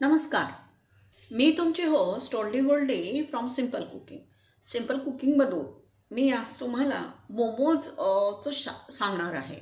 नमस्कार. मी तुमची host Oldie Goldie from simple cooking simple कुकिंगमधून मी आज तुम्हाला मोमोज चं शा सांगणार आहे.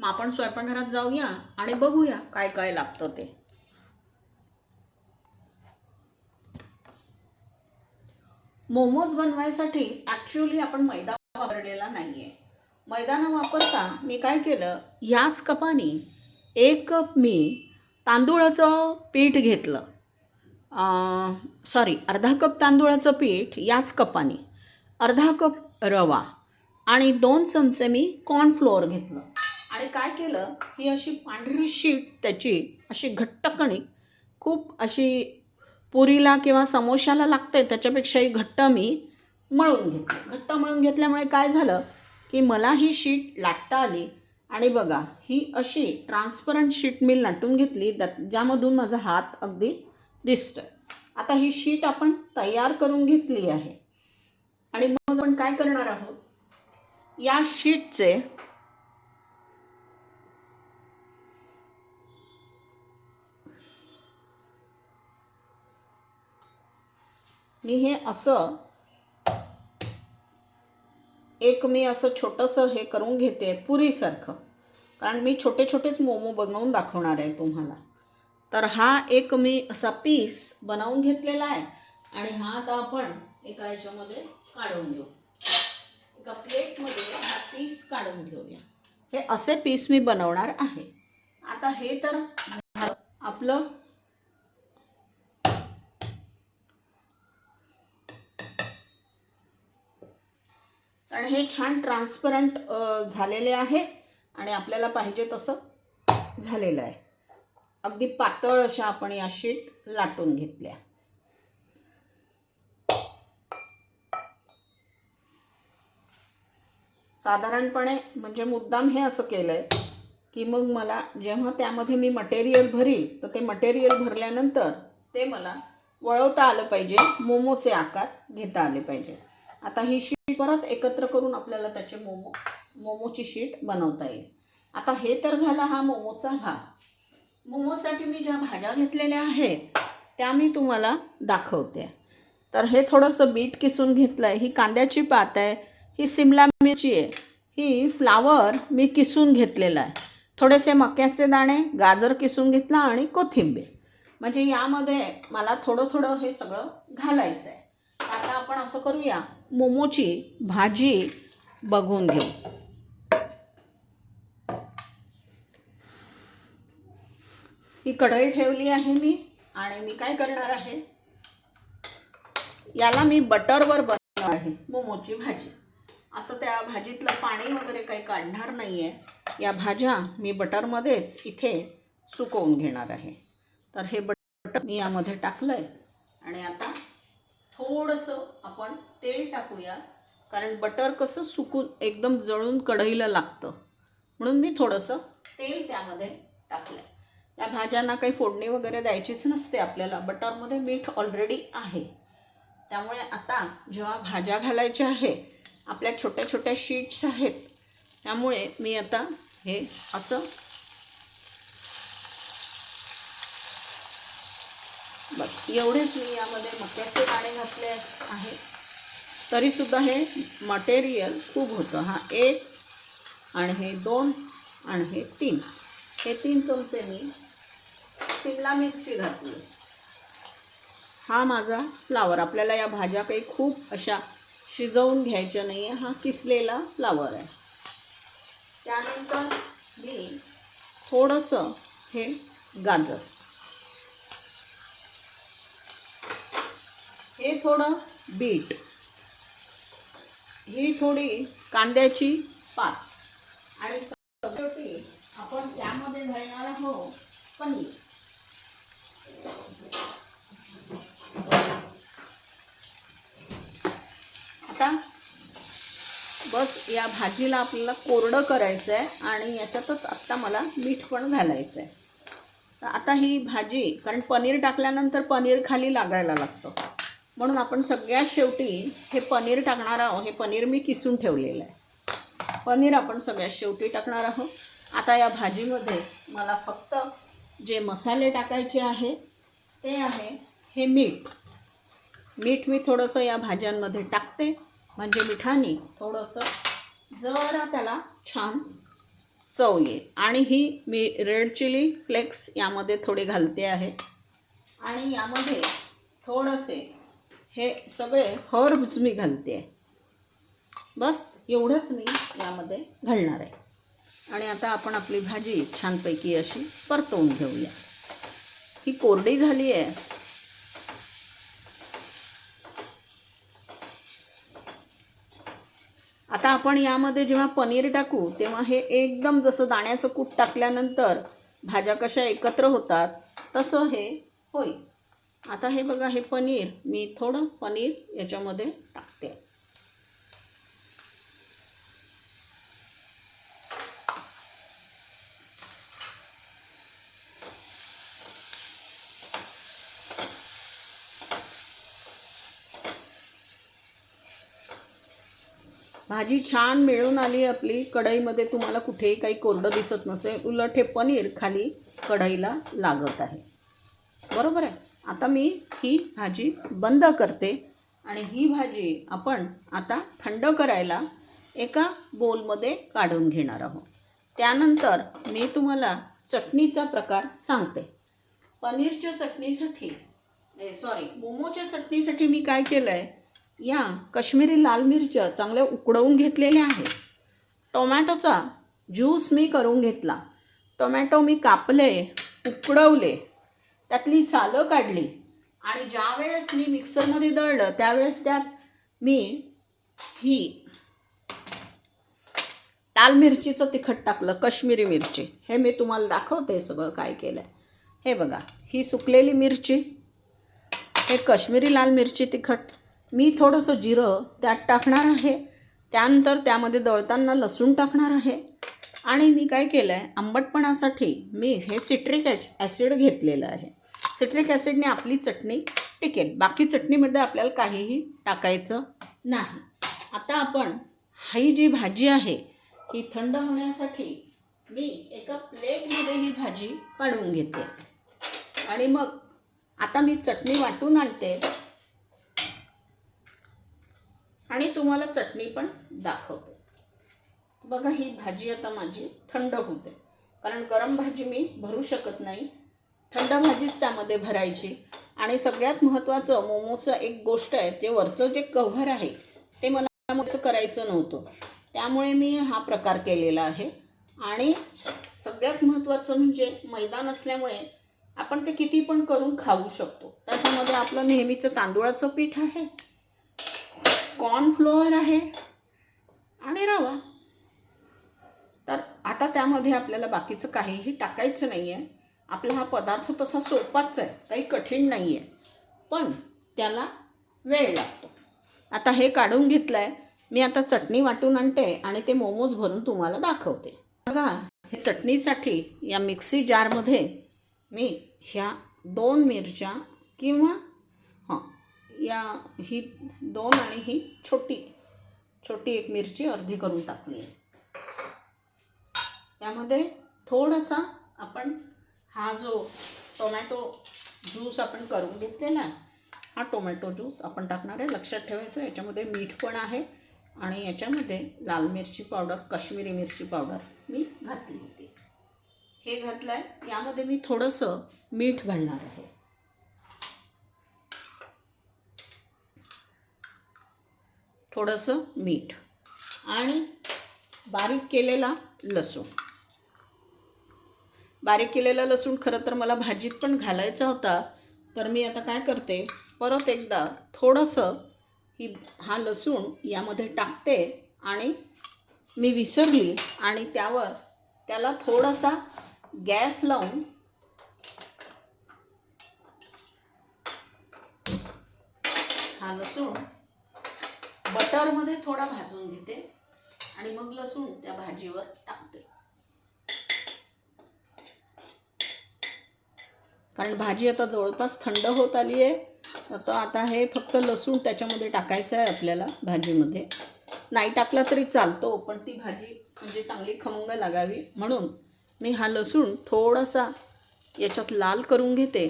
मग आपण स्वयंपाकघरात जाऊया आणि बघूया काय काय लागतं ते. मोमोज बनवायसाठी ॲक्च्युली आपण मैदा वापरलेला नाही आहे मैदा न वापरता मी काय केलं याच कपाने एक कप मी तांदूळाचं पीठ घेतलं. सॉरी अर्धा कप तांदूळाचं पीठ याच कपाने. अर्धा कप रवा आणि दोन चमचे मी कॉर्नफ्लोअर घेतलं. आणि काय केलं? ही अशी पांढरी शीट त्याची अशी घट्टकणी खूप अशी पुरीला किंवा समोशाला लागते त्याच्यापेक्षाही घट्ट मी मळून घेतलं. घट्ट मळून घेतल्यामुळे काय झालं? की मला ही शीट लाटता आली. आणि बघा ही अशी ट्रान्सपरंट शीट मी लाटून घेतली ज्यामधून माझा हात अगदी दिसतोय. आता ही शीट आपण तयार करून घेतली आहे. आणि मग आपण काय करणार आहोत? या शीटचे मी हे असं एक मी असं छोटंसं हे करून घेते पुरीसारखं. कारण मी छोटे छोटेच मोमो बनवून दाखवणार आहे तुम्हाला. तर हा एक मी असा पीस बनवून घेतलेला आहे आणि हा आता आपण एका याच्यामध्ये काढून घेऊ. एका प्लेटमध्ये हा पीस काढून घेऊया. हे असे पीस मी बनवणार आहे. आता हे तर आपलं कारण हे छान ट्रान्सपरंट झालेले आहे आणि आपल्याला पाहिजे तसं झालेलं आहे. अगदी पातळ अशा आपण या शीट लाटून घेतल्या. साधारणपणे म्हणजे मुद्दाम हे असं केलं आहे की मग मला जेव्हा त्यामध्ये मी मटेरियल भरील तर ते मटेरियल भरल्यानंतर ते मला वळवता आलं पाहिजे मोमोचे आकार घेता आले पाहिजे. आता ही शी परत एकत्र करून आपल्याला त्याचे मोमो मोमोची शीट बनवता येईल. आता हे तर झाला हा मोमोचा भाग मोमोसाठी मी ज्या भाज्या घेतलेल्या आहेत त्या मी तुम्हाला दाखवते. तर हे थोडंसं बीट किसून घेतलं आहे ही कांद्याची पात आहे ही सिमला मिरची आहे ही फ्लावर मी किसून घेतलेला आहे. थोडेसे मक्याचे दाणे गाजर किसून घेतला आणि कोथिंबीर. म्हणजे यामध्ये मला थोडं थोडं हे सगळं घालायचं आहे आपण असं करूया. मोमोची भाजी बघून घेऊ. ही कढई ठेवली आहे मी आणि मी काय करणार आहे? याला मी बटरवर बनवणार आहे मोमोची भाजी. असं त्या भाजीतलं पाणी वगैरे काही काढणार नाही आहे या भाज्या मी बटरमध्येच इथे सुकवून घेणार आहे. तर हे बटर मी यामध्ये टाकलं आहे आणि आता थोडंसं आपण तेल टाकूया. कारण बटर कसं सुकून एकदम जळून कढईला लागतं. म्हणून मी थोडंसं तेल त्यामध्ये टाकलं आहे या भाज्यांना काही फोडणी वगैरे द्यायचीच नसते आपल्याला. बटरमध्ये मीठ ऑलरेडी आहे. त्यामुळे आता जेव्हा भाज्या घालायच्या आहे आपल्या छोट्या छोट्या शीट्स आहेत त्यामुळे मी आता हे असं बस एवढेच मी यामध्ये मक्याचे दाणे घातले आहेत तरीसुद्धा हे मटेरियल खूप होतं. हा एक आणि हे दोन आणि हे तीन. हे तीन चमचे मी शिमला मिरची घातली. हा माझा फ्लावर आपल्याला या भाज्या काही खूप अशा शिजवून घ्यायच्या नाही आहे हा किसलेला फ्लावर आहे. त्यानंतर मी थोडंसं हे गाजर. हे थोडं बीट. ही थोडी कांद्याची पात. आणि शेवटी आपण त्यामध्ये घालणार आहोत पनीर. आता बस या भाजीला आपल्याला कोरडं करायचं आहे आणि याच्यातच आत्ता मला मीठ पण घालायचं आहे तर आता ही भाजी कारण पनीर टाकल्यानंतर पनीर खाली लागायला लागतं. म्हणून आपण सगळ्यात शेवटी हे पनीर टाकणार आहोत. हे पनीर मी किसून ठेवलेलं आहे. पनीर आपण सगळ्यात शेवटी टाकणार आहोत. आता या भाजीमध्ये मला फक्त जे मसाले टाकायचे आहे ते आहे हे मीठ. मीठ मी थोडंसं या भाज्यांमध्ये टाकते. म्हणजे मिठाने थोडंसं जरा त्याला छान चव येईल. आणि ही मी रेड चिली फ्लेक्स यामध्ये थोडे घालते आहे. आणि यामध्ये थोडंसे हे सगळे हर्ब्स मी घालते. आहे बस एवढंच मी यामध्ये घालणार आहे. आणि आता आपण आपली भाजी छानपैकी अशी परतवून घेऊया. ही कोरडी झाली आहे. आता आपण यामध्ये जेव्हा पनीर टाकू तेव्हा हे एकदम जसं दाण्याचं कूट टाकल्यानंतर भाज्या कशा एकत्र होतात तसं हे होईल. आता हे बघा हे पनीर. मी थोडं पनीर याच्यामध्ये टाकते. भाजी छान मिळून आली आपली. कढईमध्ये तुम्हाला कुठेही काही कोरडं दिसत नसेल. उलट हे पनीर खाली कढईला लागत आहे. बरोबर आहे? आता मी ही भाजी बंद करते आणि ही भाजी आपण आता थंड करायला एका बोलमध्ये काढून घेणार आहोत. त्यानंतर मी तुम्हाला चटणीचा प्रकार सांगते. पनीरच्या चटणीसाठी सॉरी मोमोच्या चटणीसाठी मी काय केलं आहे या काश्मीरी लाल मिरच्या चांगल्या उकडवून घेतलेल्या आहेत. टोमॅटोचा ज्यूस मी करून घेतला. टोमॅटो मी कापले उकडवले. त्यातली सालं काढली. आणि ज्या वेळेस मी मिक्सरमध्ये दळलं त्यावेळेस त्यात मी ही लाल मिरचीचं तिखट टाकलं कश्मीरी मिरची. हे मी तुम्हाला दाखवते सगळं काय केलं आहे हे बघा ही सुकलेली मिरची हे कश्मीरी लाल मिरची तिखट. मी थोडंसं जिरं त्यात टाकणार आहे. त्यानंतर त्यामध्ये दळताना लसूण टाकणार आहे. आणि मी काय केलं आहे आंबटपणासाठी मी हे सिट्रिक ॲसिड घेतलेलं आहे. सिट्रिक ॲसिडने आपली चटणी टिकेल. बाकी चटणीमध्ये आपल्याला काहीही टाकायचं नाही. आता आपण ही जी भाजी आहे ही थंड होण्यासाठी मी एका प्लेटमध्ये ही भाजी काढून घेते. आणि मग आता मी चटणी वाटून आणते. आणि तुम्हाला चटणी पण दाखवते. बघा ही भाजी आता माझी थंड होते. कारण गरम भाजी मी भरू शकत नाही. थंड भाजीच त्यामध्ये भरायची. आणि सगळ्यात महत्त्वाचं मोमोचं एक गोष्ट आहे ते वरचं जे कव्हर आहे ते मला मोमोचं करायचं नव्हतं. त्यामुळे मी हा प्रकार केलेला आहे. आणि सगळ्यात महत्त्वाचं म्हणजे मैदान असल्यामुळे आपण ते किती पण करून खाऊ शकतो. त्याच्यामध्ये आपलं नेहमीचं तांदूळाचं पीठ आहे कॉर्नफ्लोअर आहे आणि रवा. तर आता त्यामध्ये आपल्याला बाकीचं काहीही टाकायचं नाही आहे आपला हा पदार्थ तसा सोपाच आहे काही कठीण नाही आहे पण त्याला वेळ लागतो. आता हे काढून घेतलं आहे मी आता चटणी वाटून आणते आणि ते मोमोज भरून तुम्हाला दाखवते. बघा हे चटणीसाठी या मिक्सी जारमध्ये मी ह्या दोन मिरच्या किंवा हां या ही दोन आणि ही छोटी छोटी एक मिरची अर्धी करून टाकली आहे. यामध्ये थोडासा आपण हा जो टोमॅटो ज्यूस आपण करून घेतलेला आहे हा टोमॅटो ज्यूस आपण टाकणार आहे. लक्षात ठेवायचं याच्यामध्ये मीठ पण आहे आणि याच्यामध्ये लाल मिरची पावडर काश्मीरी मिरची पावडर मी घातली होती. हे घातलं आहे यामध्ये मी थोडंसं मीठ घालणार आहे. थोडंसं मीठ आणि बारीक केलेला लसूण. बारीक केलेला लसूण खरं तर मला भाजीत पण घालायचा होता. तर मी आता काय करते परत एकदा थोडंसं ही हा लसूण यामध्ये टाकते आणि मी विसरली आणि त्यावर त्याला थोडासा गॅस लावून हा लसूण बटरमध्ये थोडा भाजून घेते आणि मग लसूण त्या भाजीवर टाकते. कारण भाजी आता जवळपास थंड होत आली आहे. तर आता हे फक्त लसूण त्याच्यामध्ये टाकायचं आहे आपल्याला भाजीमध्ये. नाही टाकला तरी चालतो पण ती भाजी म्हणजे चांगली खमंग लागावी. म्हणून मी हा लसूण थोडासा याच्यात लाल करून घेते.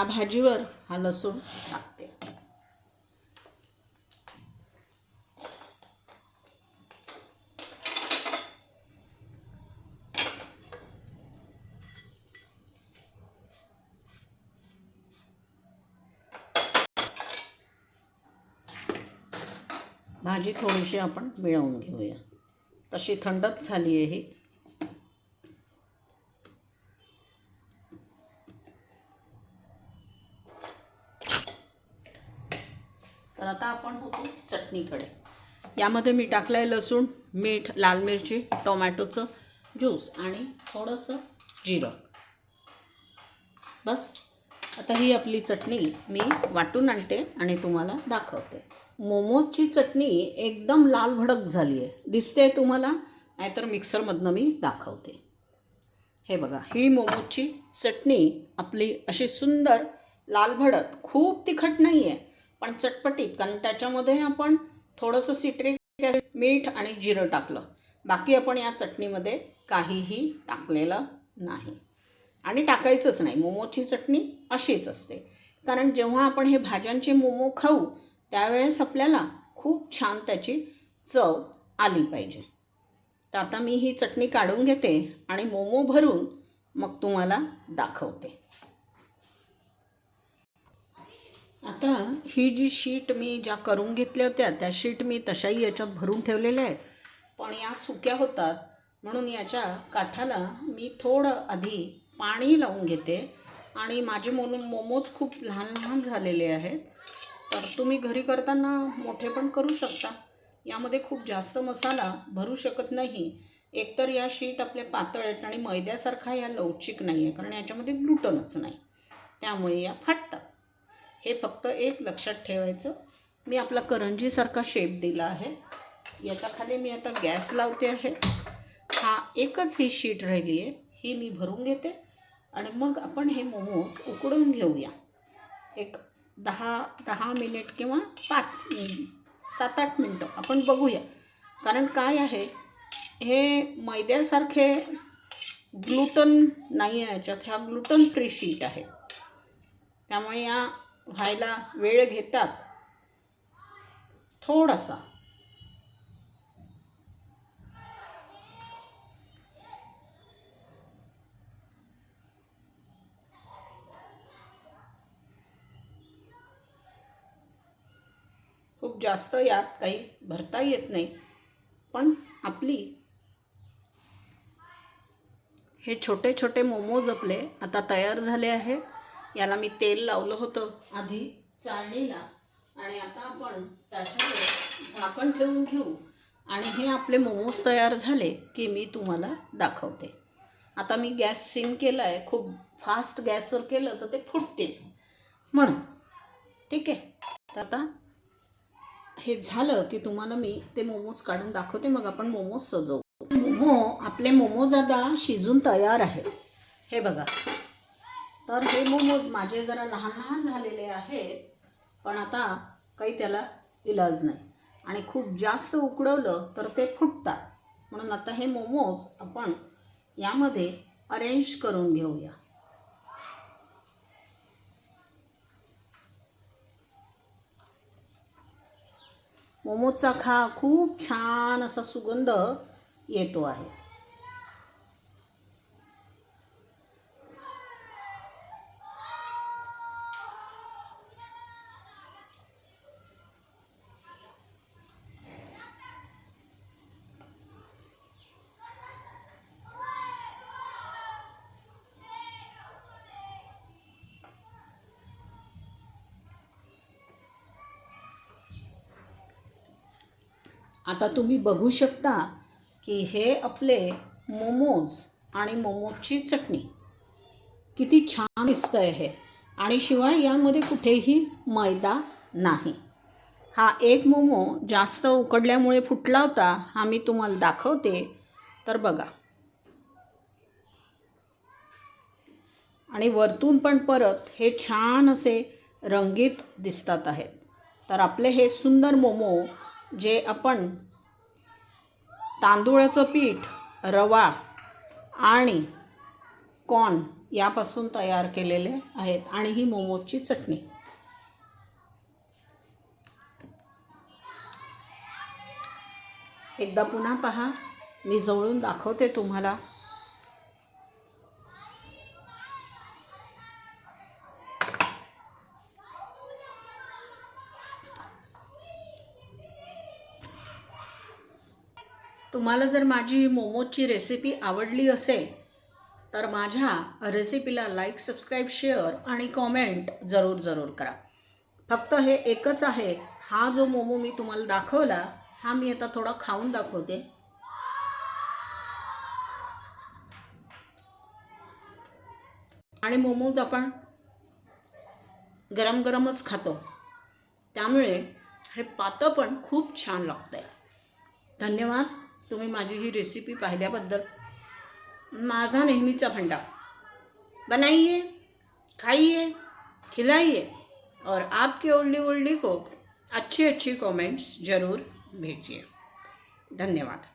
या भाजीवर हा लसूण टाकते. भाजी थोडीशी आपण मिळवून घेऊया. तशी थंडच झाली आहे. ही तर आता आपण होतो चटणीकडे यामध्ये मी टाकलं आहे लसूण मीठ लाल मिरची टोमॅटोचं ज्यूस आणि थोडंसं जिरं. बस. आता ही आपली चटणी मी वाटून आणते आणि तुम्हाला दाखवते. मोमोजची चटणी एकदम लाल भडक झाली आहे दिसते तुम्हाला? नाहीतर मिक्सरमधनं मी दाखवते. हे बघा ही मोमोजची चटणी आपली अशी सुंदर लाल भडक. खूप तिखट नाही आहे पण चटपटीत कारण त्याच्यामध्ये आपण थोडंसं सिट्रिक ॲसिड मीठ आणि जिरं टाकलं. बाकी आपण या चटणीमध्ये काहीही टाकलेलं नाही. आणि टाकायचंच नाही. मोमोची चटणी अशीच असते. कारण जेव्हा आपण हे भाज्यांचे मोमो खाऊ त्यावेळेस आपल्याला खूप छान त्याची चव आली पाहिजे. तर आता मी ही चटणी काढून घेते आणि मोमो भरून मग तुम्हाला दाखवते. आता ही जी शीट मी ज्या करून घेतल्या होत्या त्या शीट मी तशाही याच्यात भरून ठेवलेल्या आहेत. पण या सुक्या होतात म्हणून याच्या काठाला मी थोडं आधी पाणी लावून घेते. आणि माझे मोनो मोमोज खूप लहान लहान झालेले आहेत. तर तुम्ही घरी करताना मोठे पण करू शकता. यामध्ये खूप जास्त मसाला भरू शकत नाही. एकतर या शीट आपल्या पातळ आहेत आणि मैद्यासारखा या लवचिक नाही आहे कारण याच्यामध्ये ग्लुटनच नाही. त्यामुळे या फाटतात. हे फक्त एक लक्षात ठेवायचं. मी आपला करंजीसारखा शेप दिला आहे. याच्या खाली मी आता गॅस लावते आहे. हा एकच ही शीट राहिली आहे. ही मी भरून घेते. आणि मग आपण हे मोमोज उकडून घेऊया. एक दहा दहा मिनिट किंवा पाच मिनिट सात आठ मिनटं आपण बघूया. कारण काय आहे हे मैद्यासारखे ग्लुटन नाही आहे याच्यात. ह्या ग्लुटन फ्री शीट आहे. त्यामुळे या व्हायला वेळ घेतात. थोडासा. खूप जास्त यात काही भरता येत नाही. पण आपली हे छोटे छोटे मोमोज आपले आता तयार झाले आहे याला मी तेल लावलं होतं. आधी चाळणीला आणि आता आपण त्याच्यावर झाकण ठेवून घेऊ. आणि हे आपले मोमोज तयार झाले की मी तुम्हाला दाखवते. आता मी गॅस सिम केला आहे खूप फास्ट गॅसवर केलं तर ते फुटते. म्हणून ठीक आहे. तर आता हे झालं की तुम्हाला मी ते मोमोज काढून दाखवते मग आपण मोमोज सजवू. मोमो आपले मोमोज आता शिजून तयार आहेत. हे बघा. तर हे मोमोज माझे जरा लहान लहान झालेले आहेत पण आता काही त्याला इलाज नाही. आणि खूप जास्त उकडवलं तर ते फुटतात. म्हणून आता हे मोमोज आपण यामध्ये अरेंज करून घेऊया. मोमोजचा खा खूप छान असा सुगंध येतो आहे. आता तुम्ही बघू शकता की हे आपले मोमोज आणि मोमोजची चटणी. किती छान दिसतं आहे हे. आणि शिवाय यामध्ये कुठेही मैदा नाही. हा एक मोमो जास्त उकडल्यामुळे फुटला होता हा मी तुम्हाला दाखवते. तर बघा. आणि वरतून पण परत हे छान असे रंगीत दिसतात आहेत. तर आपले हे सुंदर मोमो जे आपण तांदूळाचं पीठ रवा आणि कॉर्न यापासून तयार केलेले आहेत आणि ही मोमोजची चटणी. एकदा पुन्हा पहा मी जवळून दाखवते तुम्हाला. तुम्हाला जर माझी मोमोजची रेसिपी आवडली असेल तर माझ्या रेसिपीला लाईक सबस्क्राईब शेअर आणि कॉमेंट जरूर जरूर करा. फक्त हे एकच आहे. हा जो मोमो मी तुम्हाला दाखवला हा मी आता थोडा खाऊन दाखवते. आणि मोमोज आपण गरम गरमच खातो. त्यामुळे हे पातं पण खूप छान लागतं आहे धन्यवाद. तुम्ही माझी ही रेसिपी पाहिल्याबद्दल माझा नेहमीचा भंडा बनाइए खाइए खिलाइए और आपकी ओल्डी ओल्डी को अच्छी अच्छी कमेंट्स ज़रूर भेजिए धन्यवाद.